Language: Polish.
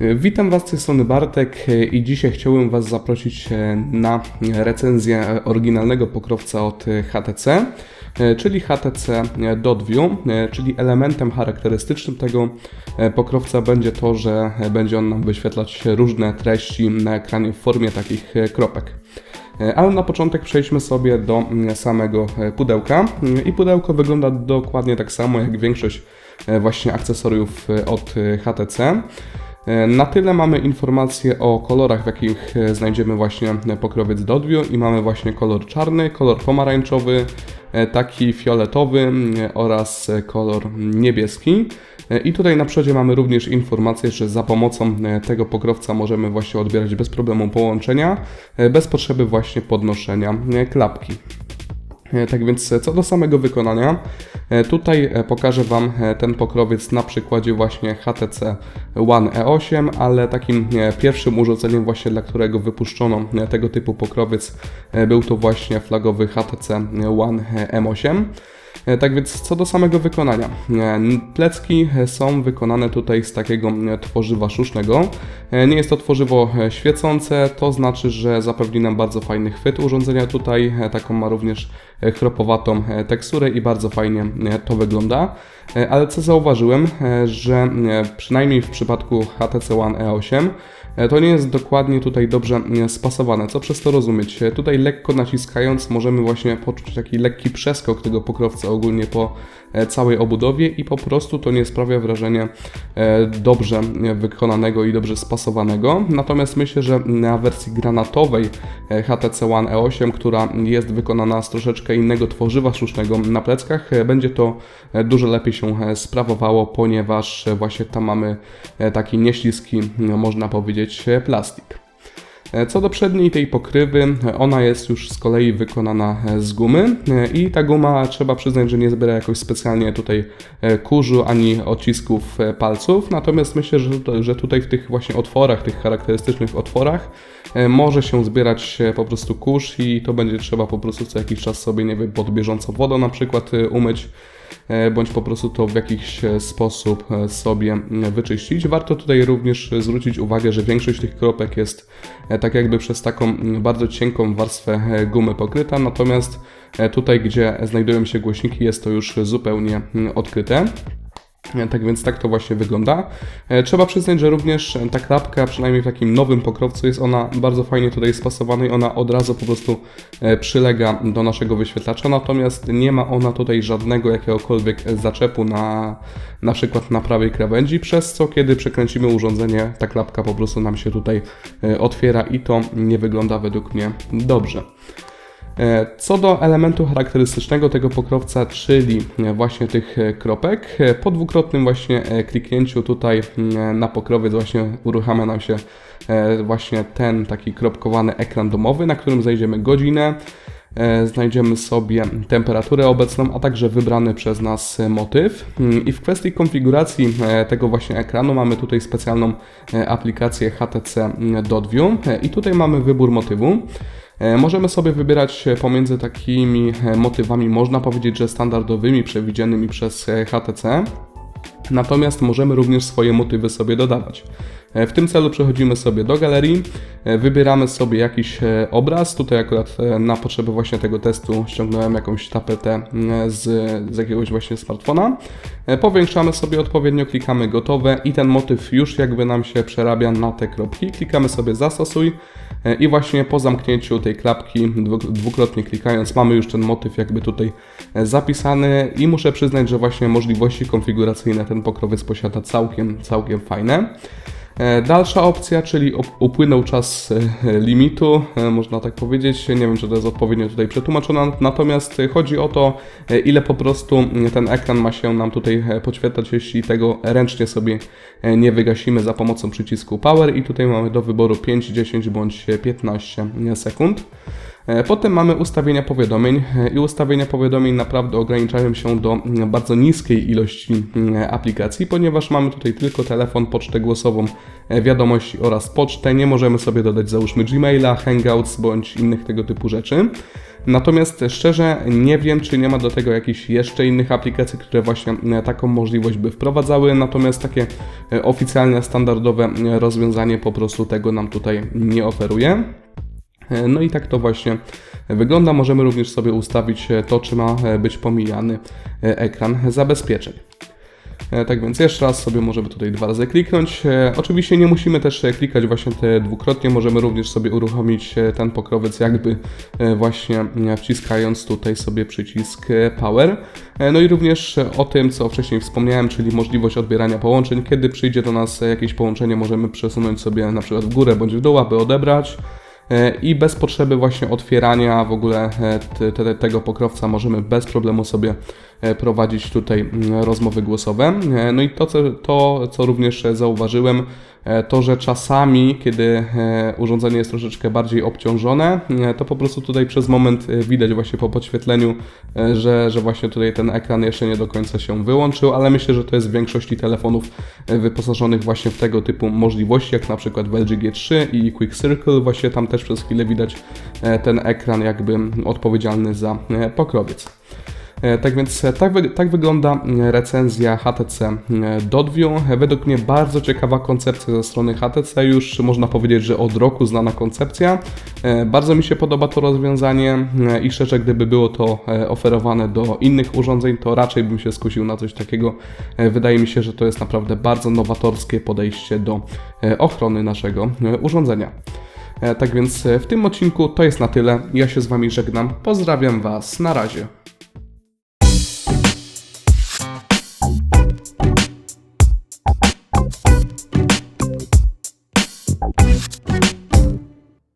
Witam Was z tej strony Bartek i dzisiaj chciałbym Was zaprosić na recenzję oryginalnego pokrowca od HTC, czyli HTC Dot View, czyli elementem charakterystycznym tego pokrowca będzie to, że będzie on nam wyświetlać różne treści na ekranie w formie takich kropek. Ale na początek przejdźmy sobie do samego pudełka i pudełko wygląda dokładnie tak samo jak większość właśnie akcesoriów od HTC. E, na tyle mamy informacje o kolorach, w jakich e, znajdziemy właśnie pokrowiec Dodview i mamy właśnie kolor czarny, kolor pomarańczowy, e, taki fioletowy oraz kolor niebieski. I tutaj na przodzie mamy również informację, że za pomocą tego pokrowca możemy właśnie odbierać bez problemu połączenia, bez potrzeby właśnie podnoszenia klapki. E, tak więc e, co do samego wykonania, e, tutaj pokażę Wam ten pokrowiec na przykładzie właśnie HTC One E8, ale takim pierwszym urządzeniem właśnie, dla którego wypuszczono tego typu pokrowiec był to właśnie flagowy HTC One M8. E, tak więc co do samego wykonania. E, plecki są wykonane tutaj z takiego tworzywa sztucznego. E, nie jest to tworzywo świecące, to znaczy, że zapewni nam bardzo fajny chwyt urządzenia tutaj. Taką ma również chropowatą teksturę i bardzo fajnie to wygląda. Ale co zauważyłem, że przynajmniej w przypadku HTC One E8 E, to nie jest dokładnie tutaj dobrze e, spasowane. Co przez to rozumieć? E, tutaj lekko naciskając możemy właśnie poczuć taki lekki przeskok tego pokrowca ogólnie po całej obudowie i po prostu to nie sprawia wrażenia dobrze wykonanego i dobrze spasowanego. Natomiast myślę, że na wersji granatowej HTC One E8, która jest wykonana z troszeczkę innego tworzywa sztucznego na pleckach, będzie to dużo lepiej się sprawowało, ponieważ właśnie tam mamy taki nieśliski, można powiedzieć, E, plastik. E, co do przedniej tej pokrywy, ona jest już z kolei wykonana e, z gumy i ta guma trzeba przyznać, że nie zbiera jakoś specjalnie tutaj kurzu ani odcisków palców, natomiast myślę, że tutaj w tych właśnie otworach, tych charakterystycznych otworach może się zbierać po prostu kurz i to będzie trzeba po prostu co jakiś czas sobie, nie wiem, pod bieżącą wodą na przykład umyć. E, bądź po prostu to w jakiś e, sposób e, sobie wyczyścić. Warto tutaj również zwrócić uwagę, że większość tych kropek jest tak jakby przez taką bardzo cienką warstwę gumy pokryta, natomiast tutaj, gdzie znajdują się głośniki, jest to już zupełnie odkryte. Tak więc tak to właśnie wygląda. E, trzeba przyznać, że również ta klapka, przynajmniej w takim nowym pokrowcu, jest ona bardzo fajnie tutaj spasowana i ona od razu po prostu e, przylega do naszego wyświetlacza, natomiast nie ma ona tutaj żadnego jakiegokolwiek zaczepu na na przykład na prawej krawędzi, przez co kiedy przekręcimy urządzenie, ta klapka po prostu nam się tutaj e, otwiera i to nie wygląda według mnie dobrze. E, co do elementu charakterystycznego tego pokrowca, czyli właśnie tych e, kropek, e, po dwukrotnym właśnie kliknięciu tutaj na pokrowiec właśnie uruchamia nam się właśnie ten taki kropkowany ekran domowy, na którym znajdziemy godzinę, znajdziemy sobie temperaturę obecną, a także wybrany przez nas motyw. Mm, I w kwestii konfiguracji tego właśnie ekranu mamy tutaj specjalną aplikację HTC Dot View i tutaj mamy wybór motywu. E, możemy sobie wybierać pomiędzy takimi e, motywami, można powiedzieć, że standardowymi, przewidzianymi przez e, HTC. Natomiast możemy również swoje motywy sobie dodawać. W tym celu przechodzimy sobie do galerii, wybieramy sobie jakiś obraz. Tutaj akurat na potrzeby właśnie tego testu ściągnąłem jakąś tapetę z, z jakiegoś właśnie smartfona. Powiększamy sobie odpowiednio, klikamy gotowe i ten motyw już jakby nam się przerabia na te kropki. Klikamy sobie zastosuj i właśnie po zamknięciu tej klapki, dwukrotnie klikając, mamy już ten motyw jakby tutaj zapisany i muszę przyznać, że właśnie możliwości konfiguracyjne ten pokrowiec posiada całkiem, całkiem fajne. E, dalsza opcja, czyli upłynął czas e, limitu, e, można tak powiedzieć. Nie wiem, czy to jest odpowiednio tutaj przetłumaczone, natomiast chodzi o to, ile po prostu ten ekran ma się nam tutaj podświetlać, jeśli tego ręcznie sobie nie wygasimy za pomocą przycisku Power i tutaj mamy do wyboru 5, 10 bądź 15 sekund. E, potem mamy ustawienia powiadomień e, i ustawienia powiadomień naprawdę ograniczają się do mm, bardzo niskiej ilości mm, aplikacji, ponieważ mamy tutaj tylko telefon, pocztę głosową, e, wiadomości oraz pocztę. Nie możemy sobie dodać załóżmy Gmaila, Hangouts bądź innych tego typu rzeczy. Natomiast szczerze nie wiem, czy nie ma do tego jakichś jeszcze innych aplikacji, które właśnie e, taką możliwość by wprowadzały, natomiast takie oficjalne, standardowe rozwiązanie po prostu tego nam tutaj nie oferuje. E, No i tak to właśnie wygląda. Możemy również sobie ustawić e, to, czy ma e, być pomijany ekran zabezpieczeń. Tak więc jeszcze raz sobie możemy tutaj dwa razy kliknąć. Oczywiście nie musimy też klikać właśnie te dwukrotnie, możemy również sobie uruchomić ten pokrowiec jakby właśnie wciskając tutaj sobie przycisk Power. No i również o tym, co wcześniej wspomniałem, czyli możliwość odbierania połączeń. Kiedy przyjdzie do nas jakieś połączenie, możemy przesunąć sobie na przykład w górę bądź w dół, aby odebrać. E, i bez potrzeby właśnie otwierania w ogóle e, te, te, tego pokrowca możemy bez problemu sobie prowadzić tutaj mm, rozmowy głosowe. E, No i to, co, to, co również e, zauważyłem, e, to, że czasami, kiedy e, urządzenie jest troszeczkę bardziej obciążone, e, to po prostu tutaj przez moment e, widać właśnie po podświetleniu, e, że, że właśnie tutaj ten ekran jeszcze nie do końca się wyłączył, ale myślę, że to jest w większości telefonów e, wyposażonych właśnie w tego typu możliwości, jak na przykład w LG G3 i Quick Circle, właśnie tam też przez chwilę widać e, ten ekran jakby odpowiedzialny za e, pokrowiec. E, Tak więc e, tak, tak wygląda e, recenzja HTC Dodview. Według mnie bardzo ciekawa koncepcja ze strony HTC, już można powiedzieć, że od roku znana koncepcja. Bardzo mi się podoba to rozwiązanie i szczerze, gdyby było to oferowane do innych urządzeń, to raczej bym się skusił na coś takiego. Wydaje mi się, że to jest naprawdę bardzo nowatorskie podejście do ochrony naszego urządzenia. Tak więc w tym odcinku to jest na tyle. Ja się z Wami żegnam. Pozdrawiam Was. Na razie.